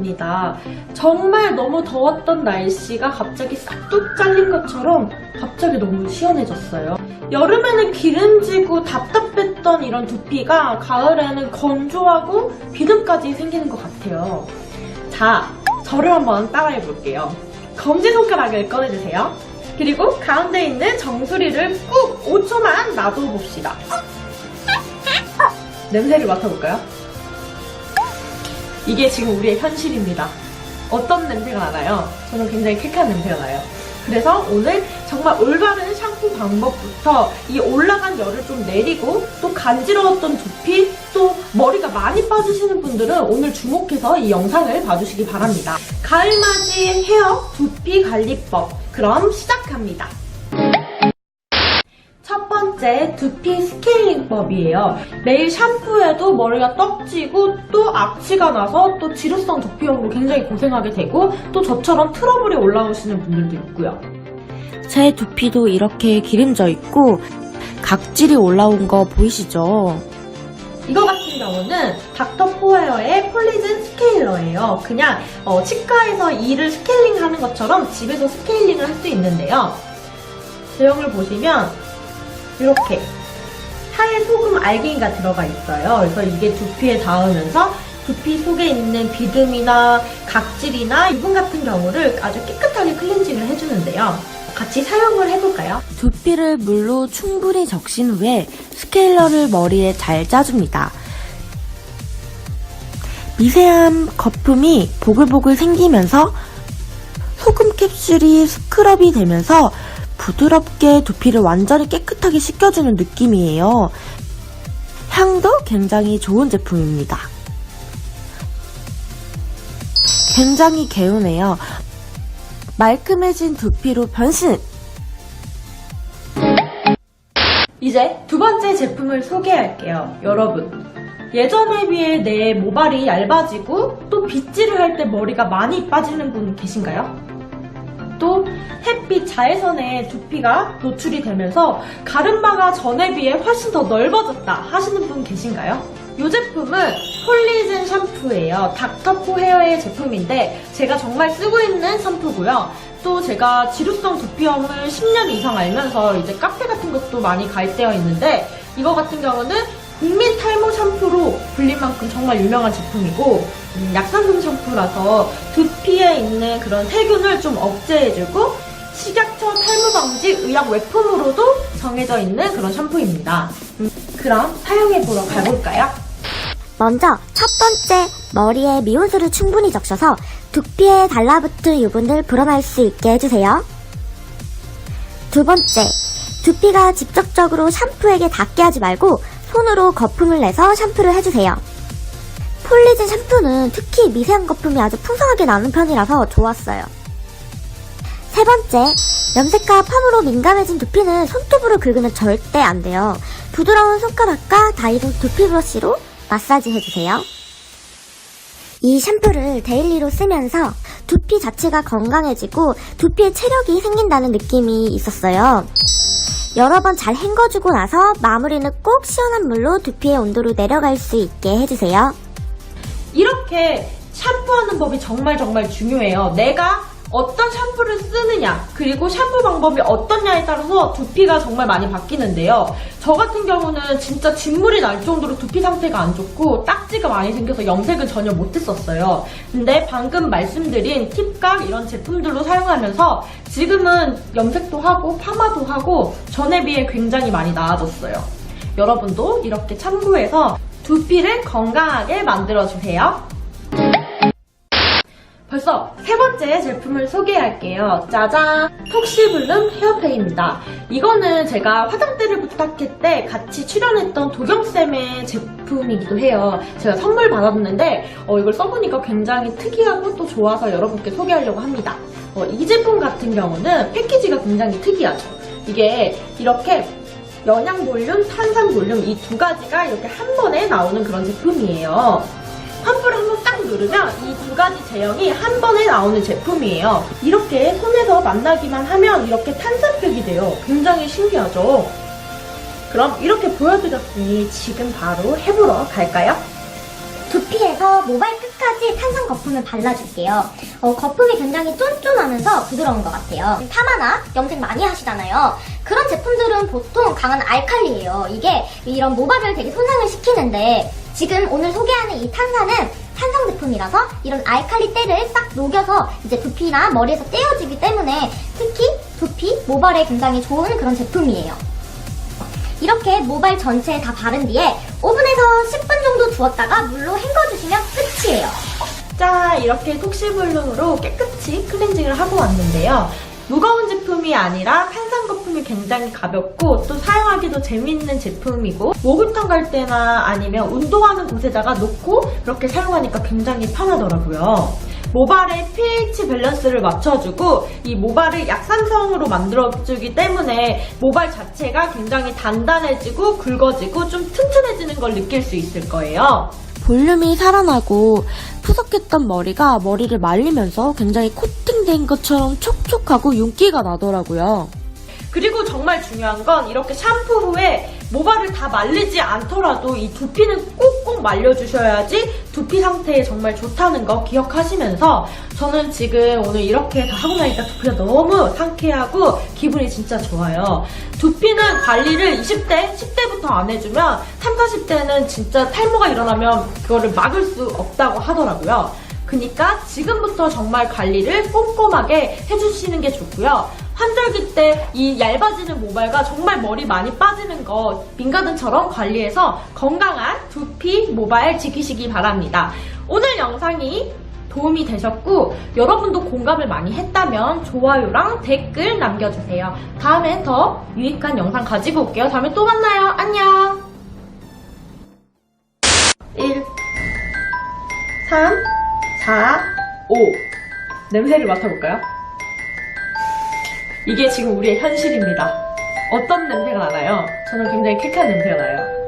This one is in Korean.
습관입니다. 정말 너무 더웠던 날씨가 갑자기 싹둑 잘린 것처럼 갑자기 너무 시원해졌어요. 여름에는 기름지고 답답했던 이런 두피가 가을에는 건조하고 비듬까지 생기는 것 같아요. 자, 저를 한번 따라해 볼게요. 검지손가락을 꺼내주세요. 그리고 가운데 있는 정수리를 꾹 5초만 놔둬 봅시다. 냄새를 맡아볼까요? 이게 지금 우리의 현실입니다. 어떤 냄새가 나나요? 저는 굉장히 쾌쾌한 냄새가 나요. 그래서 오늘 정말 올바른 샴푸 방법부터 이 올라간 열을 좀 내리고 또 간지러웠던 두피 또 머리가 많이 빠지시는 분들은 오늘 주목해서 이 영상을 봐주시기 바랍니다. 가을맞이 헤어 두피 관리법 그럼 시작합니다. 첫 번째 두피 스케일링법이에요. 매일 샴푸해도 머리가 떡지고 또 악취가 나서 또 지루성 두피형으로 굉장히 고생하게 되고 또 저처럼 트러블이 올라오시는 분들도 있고요. 제 두피도 이렇게 기름져 있고 각질이 올라온 거 보이시죠? 이거 같은 경우는 닥터포헤어의 콜리즌 스케일러예요. 그냥 어, 치과에서 이를 스케일링 하는 것처럼 집에서 스케일링을 할 수 있는데요. 제형을 보시면 이렇게 하얀 소금 알갱이가 들어가 있어요. 그래서 이게 두피에 닿으면서 두피 속에 있는 비듬이나 각질이나 유분 같은 경우를 아주 깨끗하게 클렌징을 해주는데요. 같이 사용을 해볼까요? 두피를 물로 충분히 적신 후에 스케일러를 머리에 잘 짜줍니다. 미세한 거품이 보글보글 생기면서 소금 캡슐이 스크럽이 되면서 부드럽게 두피를 완전히 깨끗하게 씻겨주는 느낌이에요. 향도 굉장히 좋은 제품입니다. 굉장히 개운해요. 말끔해진 두피로 변신! 이제 두 번째 제품을 소개할게요. 여러분. 예전에 비해 내 모발이 얇아지고 또 빗질을 할 때 머리가 많이 빠지는 분 계신가요? 또 햇빛 자외선에 두피가 노출이 되면서 가름바가 전에 비해 훨씬 더 넓어졌다 하시는 분 계신가요? 이 제품은 폴리즌 샴푸예요. 닥터포 헤어의 제품인데 제가 정말 쓰고 있는 샴푸고요. 또 제가 지루성 두피염을 10년 이상 알면서 이제 카페 같은 것도 많이 가입되어 있는데 이거 같은 경우는 국민 탈모 샴푸로 불릴 만큼 정말 유명한 제품이고 음, 약산성 샴푸라서 두피에 있는 그런 세균을 좀 억제해주고 식약처 탈모 방지 의약 외품으로도 정해져 있는 그런 샴푸입니다. 음, 그럼 사용해보러 가볼까요? 먼저 첫 번째 머리에 미온수를 충분히 적셔서 두피에 달라붙은 유분을 불어날 수 있게 해주세요. 두 번째, 두피가 직접적으로 샴푸에게 닿게 하지 말고 손으로 거품을 내서 샴푸를 해주세요. 폴리진 샴푸는 특히 미세한 거품이 아주 풍성하게 나는 편이라서 좋았어요. 세 번째, 염색과 펌으로 민감해진 두피는 손톱으로 긁으면 절대 안 돼요. 부드러운 손가락과 다이소 두피 브러쉬로 마사지 해주세요. 이 샴푸를 데일리로 쓰면서 두피 자체가 건강해지고 두피에 체력이 생긴다는 느낌이 있었어요. 여러 번 잘 헹궈주고 나서 마무리는 꼭 시원한 물로 두피의 온도로 내려갈 수 있게 해주세요. 이렇게 샴푸하는 법이 정말 정말 중요해요. 내가 어떤 샴푸를 쓰느냐, 그리고 샴푸 방법이 어떠냐에 따라서 두피가 정말 많이 바뀌는데요. 저 같은 경우는 진짜 진물이 날 정도로 두피 상태가 안 좋고 딱지가 많이 생겨서 염색을 전혀 못했었어요. 근데 방금 말씀드린 팁각 이런 제품들로 사용하면서 지금은 염색도 하고 파마도 하고 전에 비해 굉장히 많이 나아졌어요. 여러분도 이렇게 참고해서 두피를 건강하게 만들어주세요. 벌써 세 번째 제품을 소개할게요. 짜잔! 톡시블룸 헤어팩입니다. 이거는 제가 화장대를 부탁했 때 같이 출연했던 도경쌤의 제품이기도 해요. 제가 선물 받았는데 어, 이걸 써보니까 굉장히 특이하고 또 좋아서 여러분께 소개하려고 합니다. 어, 이 제품 같은 경우는 패키지가 굉장히 특이하죠. 이게 이렇게 영양 볼륨, 탄산 볼륨 이 두 가지가 이렇게 한 번에 나오는 그런 제품이에요. 환불을 한번 딱 누르면 이 두 가지 제형이 한 번에 나오는 제품이에요. 이렇게 손에서 만나기만 하면 이렇게 탄산팩이 돼요. 굉장히 신기하죠? 그럼 이렇게 보여드렸으니 지금 바로 해보러 갈까요? 두피에서 모발 끝까지 탄성 거품을 발라줄게요. 어, 거품이 굉장히 쫀쫀하면서 부드러운 것 같아요. 파마나 염색 많이 하시잖아요. 그런 제품들은 보통 강한 알칼리예요. 이게 이런 모발을 되게 손상을 시키는데 지금 오늘 소개하는 이 탄산은 탄성 제품이라서 이런 알칼리 때를 싹 녹여서 이제 두피나 머리에서 떼어지기 때문에 특히 두피, 모발에 굉장히 좋은 그런 제품이에요. 이렇게 모발 전체에 다 바른 뒤에 오븐에서 10분 정도 두었다가 물로 헹궈주시면 끝이에요. 자, 이렇게 톡시블룸으로 깨끗이 클렌징을 하고 왔는데요. 무거운 제품이 아니라 탄산 거품이 굉장히 가볍고 또 사용하기도 재밌는 제품이고 목욕탕 갈 때나 아니면 운동하는 곳에다가 놓고 그렇게 사용하니까 굉장히 편하더라고요. 모발의 pH 밸런스를 맞춰주고 이 모발을 약산성으로 만들어주기 때문에 모발 자체가 굉장히 단단해지고 굵어지고 좀 튼튼해지는 걸 느낄 수 있을 거예요. 볼륨이 살아나고 푸석했던 머리가 머리를 말리면서 굉장히 코팅된 것처럼 촉촉하고 윤기가 나더라고요. 그리고 정말 중요한 건 이렇게 샴푸 후에 모발을 다 말리지 않더라도 이 두피는 꼭꼭 말려주셔야지 두피 상태에 정말 좋다는 거 기억하시면서 저는 지금 오늘 이렇게 다 하고 나니까 두피가 너무 상쾌하고 기분이 진짜 좋아요. 두피는 관리를 20대, 10대부터 안 해주면 30, 40대는 진짜 탈모가 일어나면 그거를 막을 수 없다고 하더라고요. 그니까 지금부터 정말 관리를 꼼꼼하게 해주시는 게 좋고요. 환절기 때 이 얇아지는 모발과 정말 머리 많이 빠지는 거 민가든처럼 관리해서 건강한 두피, 모발 지키시기 바랍니다. 오늘 영상이 도움이 되셨고 여러분도 공감을 많이 했다면 좋아요랑 댓글 남겨주세요. 다음엔 더 유익한 영상 가지고 올게요. 다음에 또 만나요. 안녕. 1 3 4 5 냄새를 맡아볼까요? 이게 지금 우리의 현실입니다. 어떤 냄새가 나나요? 저는 굉장히 쾌쾌한 냄새가 나요.